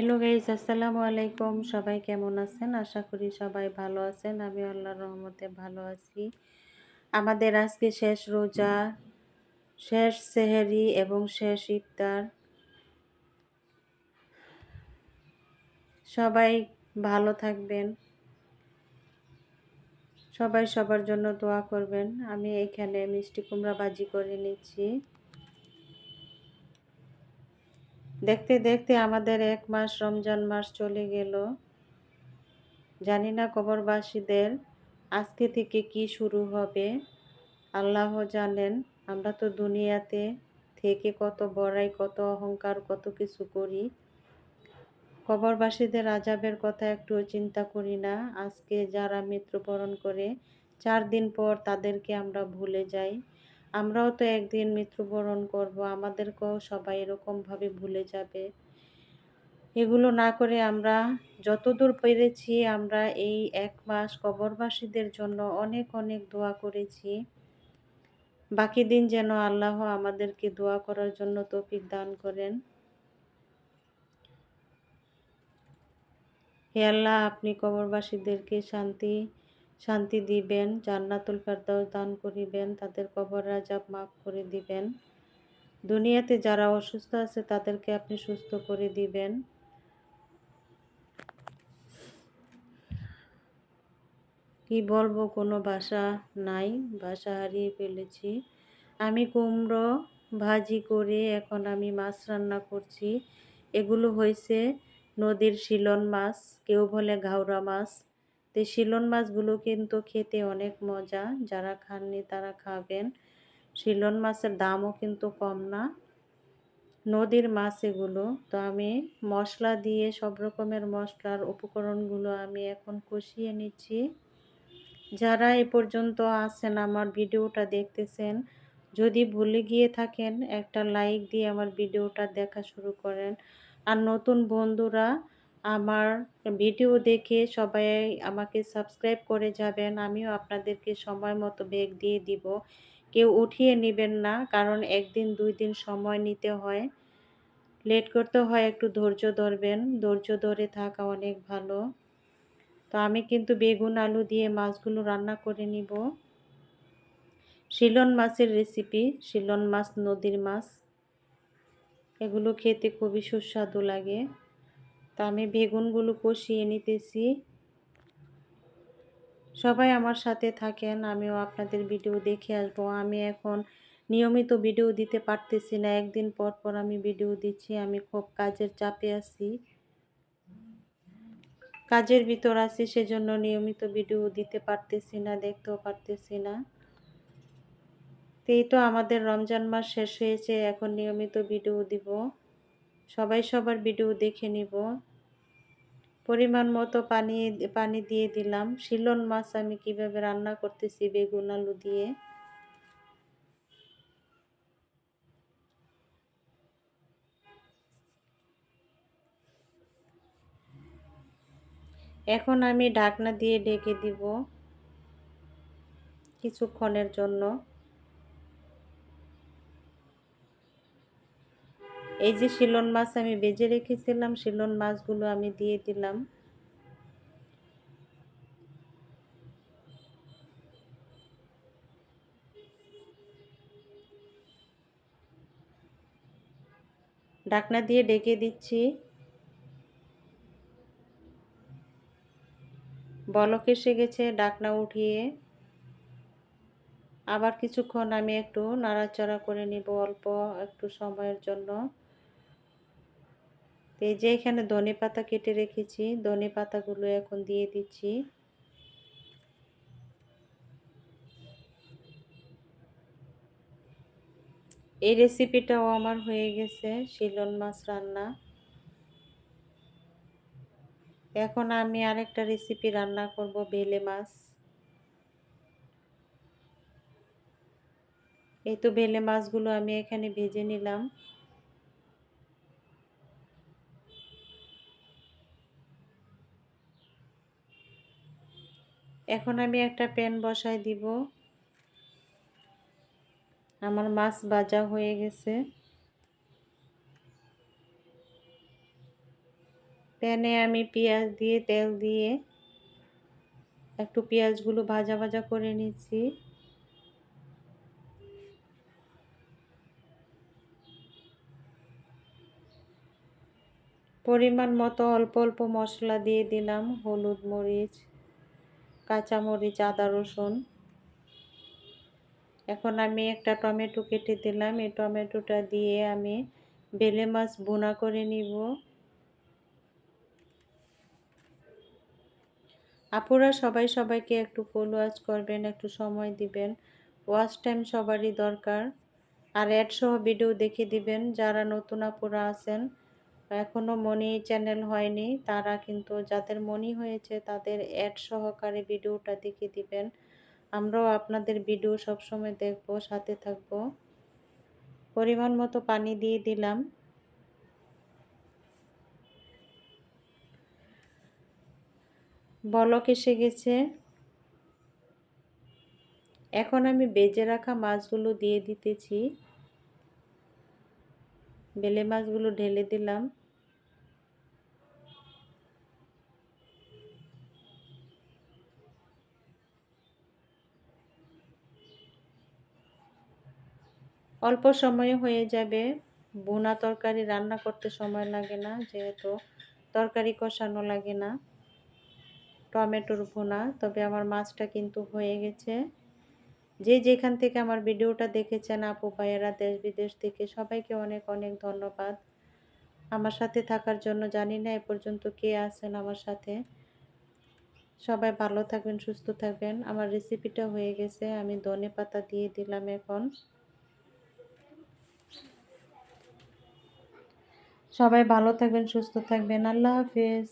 Hello guys আসসালামু আলাইকুম। সবাই কেমন আছেন? আশা করি সবাই ভালো আছেন। আমি আল্লাহর রহমতে ভালো আছি। আমাদের আজকে শেষ রোজা, শেষ সেহেরি এবং শেষ ইফতার। সবাই ভালো থাকবেন। সবাই সবার জন্য দোয়া করবেন। আমি এখানে মিষ্টি কুমড়া বাজি করে নিচ্ছি। দেখতে দেখতে আমাদের এক মাস রমজান মাস চলে গেল। জানি না কবরবাসীদের আজকে থেকে কি শুরু হবে। আল্লাহ জানেন, আমরা তো দুনিয়াতে থেকে কত বড়াই, কত অহংকার, কত কিছু করি। কবরবাসীদের আজাবের কথা একটুও চিন্তা করি না। আজকে যারা মৃত্যুবরণ করে, চার দিন পর তাদেরকে আমরা ভুলে যাই। আমরাও তো একদিন মৃত্যুবরণ করব, আমাদেরকেও সবাই এরকমভাবে ভুলে যাবে। এগুলো না করে আমরা যতদূর পেরেছি আমরা এই এক মাস কবরবাসীদের জন্য অনেক অনেক দোয়া করেছি। বাকি দিন যেন আল্লাহ আমাদেরকে দোয়া করার জন্য তৌফিক দান করেন। হে আল্লাহ, আপনি কবরবাসীদেরকে শান্তি শান্তি দিবেন, জান্নাতুল ফেরদাউস দান করিবেন, তাদের কবর রাজাব মাফ করে দিবেন। দুনিয়াতে যারা অসুস্থ আছে, তাদেরকে আপনি সুস্থ করে দিবেন। কি বলব, কোনো ভাষা নাই ভাষা হারিয়ে ফেলেছি। আমি কুমড়ো ভাজি করে এখন আমি মাছ রান্না করছি। এগুলো হয়েছে নদীর শিলন মাছ, কেউ বলে ঘাওড়া মাছ। তো শিলন মাছগুলো কিন্তু খেতে অনেক মজা। যারা খাননি তারা খাবেন। শিলন মাছের দামও কিন্তু কম না। নদীর মাছ এগুলো। তো আমি মশলা দিয়ে সব রকমের মশলার উপকরণগুলো আমি এখন কষিয়ে নিচ্ছি। যারা এ পর্যন্ত আছেন আমার ভিডিওটা দেখতেছেন, যদি ভুলে গিয়ে থাকেন, একটা লাইক দিয়ে আমার ভিডিওটা দেখা শুরু করেন। আর নতুন বন্ধুরা আমার ভিডিও দেখে সবাই আমাকে সাবস্ক্রাইব করে যাবেন। আমিও আপনাদেরকে সময় মতো বেগ দিয়ে দিব। কেউ উঠিয়ে নেবেন না, কারণ একদিন, দুই দিন সময় নিতে হয়। লেট করতে হয়, একটু ধৈর্য ধরবেন। ধৈর্য ধরে থাকা অনেক ভালো। তো আমি কিন্তু বেগুন, আলু দিয়ে মাছগুলো রান্না করে নিব। শিলন মাছের রেসিপি শিলন মাছ, নদীর মাছ। এগুলো খেতে খুবই সুস্বাদু লাগে। তা আমি বেগুনগুলো কষিয়ে নিতেছি। সবাই আমার সাথে থাকেন, আমিও আপনাদের ভিডিও দেখে আসব। আমি এখন নিয়মিত ভিডিও দিতে পারতেছি না, একদিন পর পর আমি ভিডিও দিচ্ছি, আমি খুব কাজের চাপে আছি। কাজের ভিতর আছি, সেজন্য নিয়মিত ভিডিও দিতে পারতেছি না, দেখতেও পারতেছি না। এই তো আমাদের রমজান মাস শেষ হয়েছে, এখন নিয়মিত ভিডিও দিব। সবাই সবার ভিডিও দেখে নিব। পরিমাণ মতো পানি পানি দিয়ে দিলাম। শিলন মাছ আমি কীভাবে রান্না করতেছি বেগুন, আলু দিয়ে। এখন আমি ঢাকনা দিয়ে ঢেকে দিব কিছুক্ষণের জন্য। এই যে শিলন মাছ আমি বেজে রেখেছিলাম, শিলন মাছগুলো আমি দিয়ে দিলাম। ঢাকনা দিয়ে ডেকে দিচ্ছি। বলক এসে গেছে ডাকনা উঠিয়ে। আবার কিছুক্ষণ আমি একটু নাড়াচাড়া করে নিব অল্প একটু সময়ের জন্য। এই যে এখানে ধনে পাতা কেটে রেখেছি, ধনে পাতাগুলো এখন দিয়ে দিচ্ছি। এই রেসিপিটাও আমার হয়ে গেছে, শিলন মাছ রান্না। এখন আমি আরেকটা রেসিপি রান্না করব, বেলে মাছ। এই তো বেলে মাছগুলো আমি এখানে ভেজে নিলাম। এখন আমি একটা প্যান বসাই দিব। আমার মাছ ভাজা হয়ে গেছে। প্যানে আমি পেঁয়াজ দিয়ে, তেল দিয়ে একটু পেঁয়াজগুলো ভাজা ভাজা করে নিচ্ছি। পরিমাণ মতো অল্প অল্প মশলা দিয়ে দিলাম, হলুদ মরিচ। কাঁচামরিচ, আদা, রসুন। এখন আমি একটা টমেটো কেটে দিলাম। এই টমেটোটা দিয়ে আমি বেলে মাছ বোনা করে নিব। আপুরা সবাই সবাইকে একটু ফলো ওয়াচ করবেন, একটু সময় দিবেন। ওয়াচ টাইম সবারই দরকার। আর অ্যাড সহ ভিডিও দেখে দিবেন। যারা নতুন আপুরা আছেন এখনও মনি চ্যানেল হয়নি, তারা কিন্তু যাদের মনি হয়েছে তাদের অ্যাড সহকারে ভিডিওটা দেখে দিবেন। আমরাও আপনাদের ভিডিও সবসময় দেখব, সাথে থাকব। পরিমাণ মতো পানি দিয়ে দিলাম। বলক এসে গেছে। এখন আমি বেজে রাখা মাছগুলো দিয়ে দিতেছি। বেলে মাছগুলো ঢেলে দিলাম। অল্প সময়ে হয়ে যাবে। বোনা তরকারি রান্না করতে সময় লাগে না, যেহেতু তরকারি কষানো লাগে না। টমেটোর ভুনা, তবে আমার মাছটা কিন্তু হয়ে গেছে। যে যেখান থেকে আমার ভিডিওটা দেখেছেন আপু, ভাইয়েরা, দেশ বিদেশ থেকে সবাইকে অনেক অনেক ধন্যবাদ। আমার সাথে থাকার জন্য জানি না এ পর্যন্ত কে আছেন আমার সাথে। সবাই ভালো থাকবেন, সুস্থ থাকবেন। আমার রেসিপিটা হয়ে গেছে, আমি ধনে পাতা দিয়ে দিলাম এখন। সবাই ভালো থাকবেন, সুস্থ থাকবেন। আল্লাহ হাফিজ।